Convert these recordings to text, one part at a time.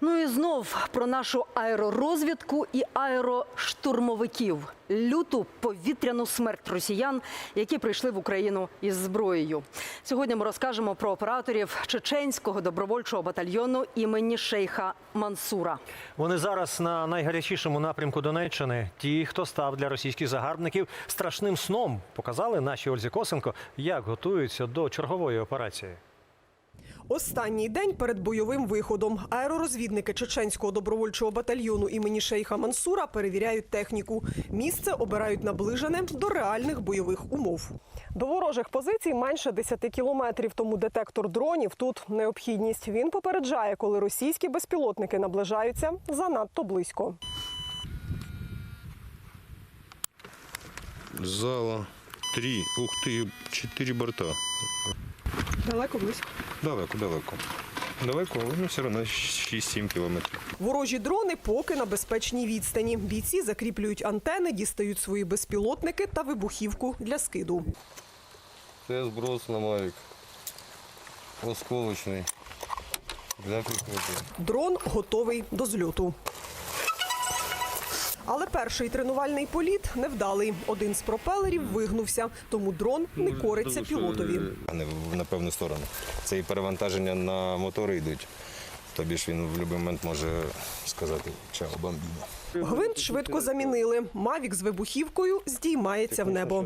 Ну і знов про нашу аеророзвідку і аероштурмовиків. Люту повітряну смерть росіян, які прийшли в Україну із зброєю. Сьогодні ми розкажемо про операторів чеченського добровольчого батальйону імені шейха Мансура. Вони зараз на найгарячішому напрямку Донеччини. Ті, хто став для російських загарбників страшним сном, показали нашій Ользі Косенко, як готуються до чергової операції. Останній день перед бойовим виходом аеророзвідники чеченського добровольчого батальйону імені шейха Мансура перевіряють техніку. Місце обирають наближене до реальних бойових умов. До ворожих позицій менше 10 кілометрів, тому детектор дронів тут необхідність. Він попереджає, коли російські безпілотники наближаються занадто близько. Зала три, ух ты, четыре борта. Далеко близько. Далеко, далеко. Далеко, але все одно 6-7 кілометрів. Ворожі дрони поки на безпечній відстані. Бійці закріплюють антени, дістають свої безпілотники та вибухівку для скиду. Це зброс на Мавік. Осколочний. Для прикриття. Дрон готовий до зльоту. Але перший тренувальний політ невдалий. Один з пропелерів вигнувся, тому дрон не кориться пілотові. Не на певну сторону. Це і перевантаження на мотори йдуть. Тобі ж він в будь-який момент може сказати чао, бомбіна. Гвинт швидко замінили. Мавік з вибухівкою здіймається в небо.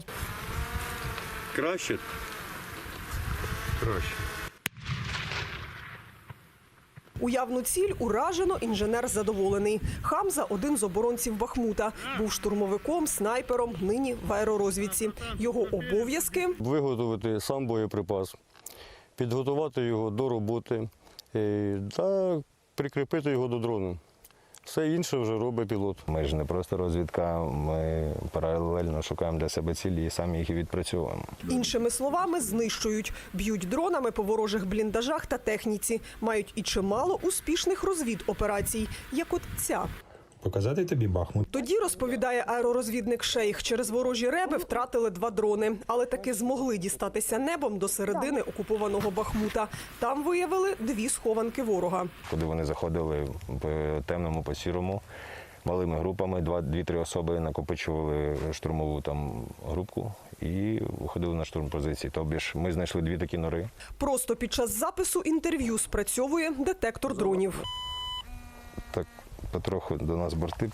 Краще? Краще. Уявну ціль уражено, інженер задоволений. Хамза один з оборонців Бахмута. Був штурмовиком, снайпером, нині в аеророзвідці. Його обов'язки виготовити сам боєприпас, підготувати його до роботи е, та прикріпити його до дрону. Все інше вже робить пілот. Ми ж не просто розвідка, ми паралельно шукаємо для себе цілі і самі їх і відпрацьовуємо. Іншими словами, знищують, б'ють дронами по ворожих бліндажах та техніці. Мають і чимало успішних розвідоперацій, як от ця. Показати тобі Бахмут. Тоді розповідає аеророзвідник Шейх. Через ворожі реби втратили два дрони, але таки змогли дістатися небом до середини окупованого Бахмута. Там виявили дві схованки ворога. Куди вони заходили в темному, по сірому, малими групами, два, дві-три особи накопичували штурмову там групку і виходили на штурм позиції. Тобі ж ми знайшли дві такі нори. Просто під час запису інтерв'ю спрацьовує детектор дронів. Потроху до нас борти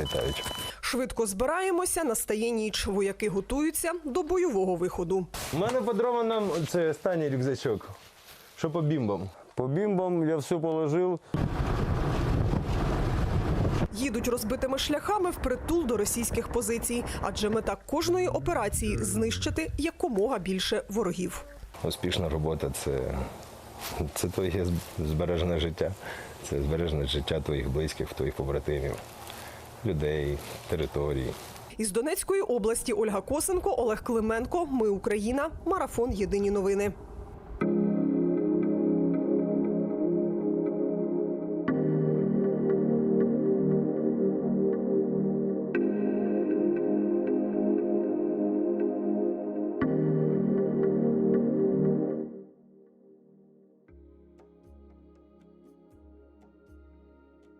літають. Швидко збираємося, настає ніч. Вояки готуються до бойового виходу. У мене подарований це останній рюкзачок. Що по бімбам? По бімбам я все положив. Їдуть розбитими шляхами впритул до російських позицій, адже мета кожної операції знищити якомога більше ворогів. Успішна робота це, це твоє збережене життя, це збережене життя твоїх близьких, твоїх побратимів, людей, територій. Із Донецької області Ольга Косенко, Олег Клименко. Ми Україна. Марафон. Єдині новини.